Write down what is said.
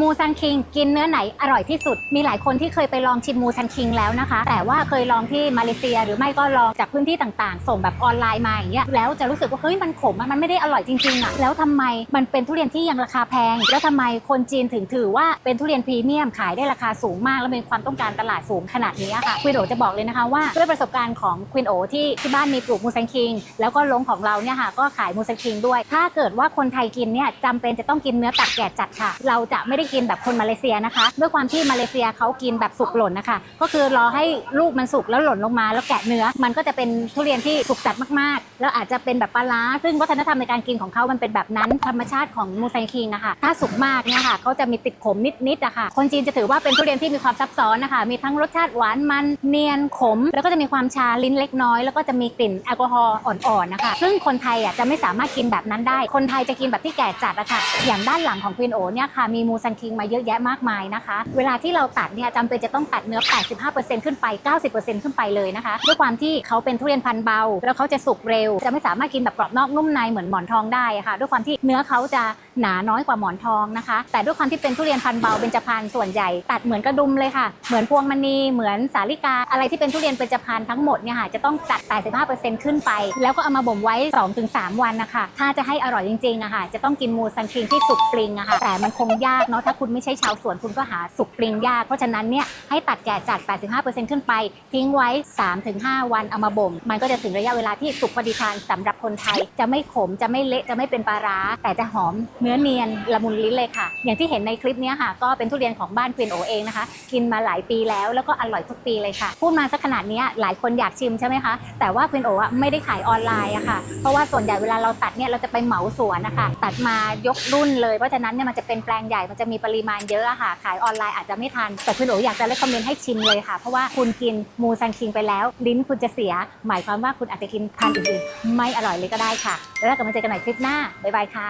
มูซันคิงกินเนื้อไหนอร่อยที่สุด มีหลายคนที่เคยไปลองชิมมูซันคิงแล้วนะคะ แต่ว่าเคยลองที่มาเลเซียหรือไม่ก็ลองจากพื้นที่ต่างๆ ส่งแบบออนไลน์มาอย่างเงี้ยแล้วจะรู้สึกว่าเฮ้ยมันขมมันไม่ได้อร่อยจริงๆอะแล้วทำไมมันเป็นทุเรียนที่ยังราคาแพง แล้วทำไมคนจีนถึงถือว่าเป็นทุเรียนพรีเมียมขายได้ราคาสูงมาก แล้วมีความต้องการตลาดสูงขนาดนี้ค่ะควินโอจะบอกเลยนะคะว่าด้วยประสบการณ์ของควินโอที่ที่บ้านมีปลูกมูซันคิง แล้วก็ลงของเราเนี่ยค่ะก็ขายมูซันคิงด้วย ถ้าเกิดว่าคนไทยกินเนี่ยจำเป็นจะต้องกินเนื้อตัดแกะจัดค่ะ เราจะไม่ได้กินแบบคนมาเลเซียนะคะ ด้วยความที่มาเลเซียเขากินแบบสุกหล่นนะคะ ก็คือรอให้ลูกมันสุกแล้วหล่นลงมา แล้วแกะเนื้อ มันก็จะเป็นทุเรียนที่สุกจัดมากๆ แล้วอาจจะเป็นแบบปลาร้าซึ่งวัฒนธรรมในการกินของเขามันเป็นแบบนั้นธรรมชาติของมูซันคิงอะค่ะถ้าสุกมากเนี่ยค่ะเขาจะมีติดขมนิดๆอะค่ะ คนจีนจะถือว่าเป็นทุเรียนที่มีความซับซ้อนนะคะ มีทั้งรสชาติหวานมันเนียนขม แล้วก็จะมีความชาลิ้นเล็กน้อย แล้วก็จะมีกลิ่นแอลกอฮอล์อ่อนๆนะคะ ซึ่งคนไทยอะจะไม่สามารถกินแบบนั้นได้ คนไทยจะกินแบบที่แก่จัดอะค่ะ อย่างด้านหลังของควีนโอเนี่ยค่ะมีมูซันคิงมาเยอะแยะมากมายนะคะ เวลาที่เราตัดเนี่ยจำเป็นจะต้องตัดเนื้อ 85%ขึ้นไป 90%ขึ้นไปเลยนะคะ ด้วยความที่เขาเป็นทุเรียนพันธุ์เบา แล้วเขาจะสุกเร็ว จะไม่สามารถกินแบบกรอบนอกนุ่มในเหมือนหมอนทองได้ะค่ะ ด้วยความที่เนื้อเขาจะหนาน้อยกว่าหมอนทองนะคะ แต่ด้วยความที่เป็นทุเรียนพันธุ์เบาเบญจพรรณส่วนใหญ่ ตัดเหมือนกระดุมเลยค่ะ เหมือนพวงมณีเหมือนสาลิกา อะไรที่เป็นทุเรียนเบญจพรรณทั้งหมดเนี่ยค่ะจะต้องจัด 85%ขึ้นไป แล้วก็เอามาบ่มไว้ 2-3 วันนะคะ ถ้าจะให้อร่อยจริงๆอะค่ะจะต้องกินมูซันคิงที่สุกปริงอะค่ะแต่มันคงยากเนาะถ้าคุณไม่ใช่ชาวสวนคุณก็หาสุกปริงยาก เพราะฉะนั้นเนี่ยให้ตัดแก่จัด85%ขึ้นไป ทิ้งไว้ 3-5 วันเอามาบ่ม มันก็จะถึงระยะเวลาที่สุกพอดีทานสำหรับคนไทย จะไม่ขมจะไม่เละจะไม่เป็นปลาร้า แต่จะหอมเนื้อเนียนละมุนลิ้นเลยค่ะ อย่างที่เห็นในคลิปนี้ค่ะ ก็เป็นทุเรียนของบ้านควีนโอเองนะคะ กินมาหลายปีแล้วแล้วก็อร่อยทุกปีเลยค่ะ พูดมาสักขนาดนี้หลายคนอยากชิมใช่ไหมคะ แต่ว่าควีนโออะไม่ได้ขายออนไลน์อะค่ะ เพราะว่าส่วนใหญ่เวลาเราตัดเนี่ยเราจะไปเหมาสวนนะคะตัดมายกรุ่นเลยเพราะฉะนั้นเนี่ยมันจะเป็นแปลงใหญ่มันจะมีีปริมาณเยอะอะค่ะ ขายออนไลน์อาจจะไม่ทัน แต่คุณโออยากจะเลคคอมเมนต์ให้ชิมเลยค่ะ เพราะว่าคุณกินมูซันคิงไปแล้ว ลิ้นคุณจะเสีย หมายความว่าคุณอาจจะกินทานอื่นๆไม่อร่อยเลยก็ได้ค่ะ แล้วกลับมาเจอกันใหม่คลิปหน้า บ๊ายบายค่ะ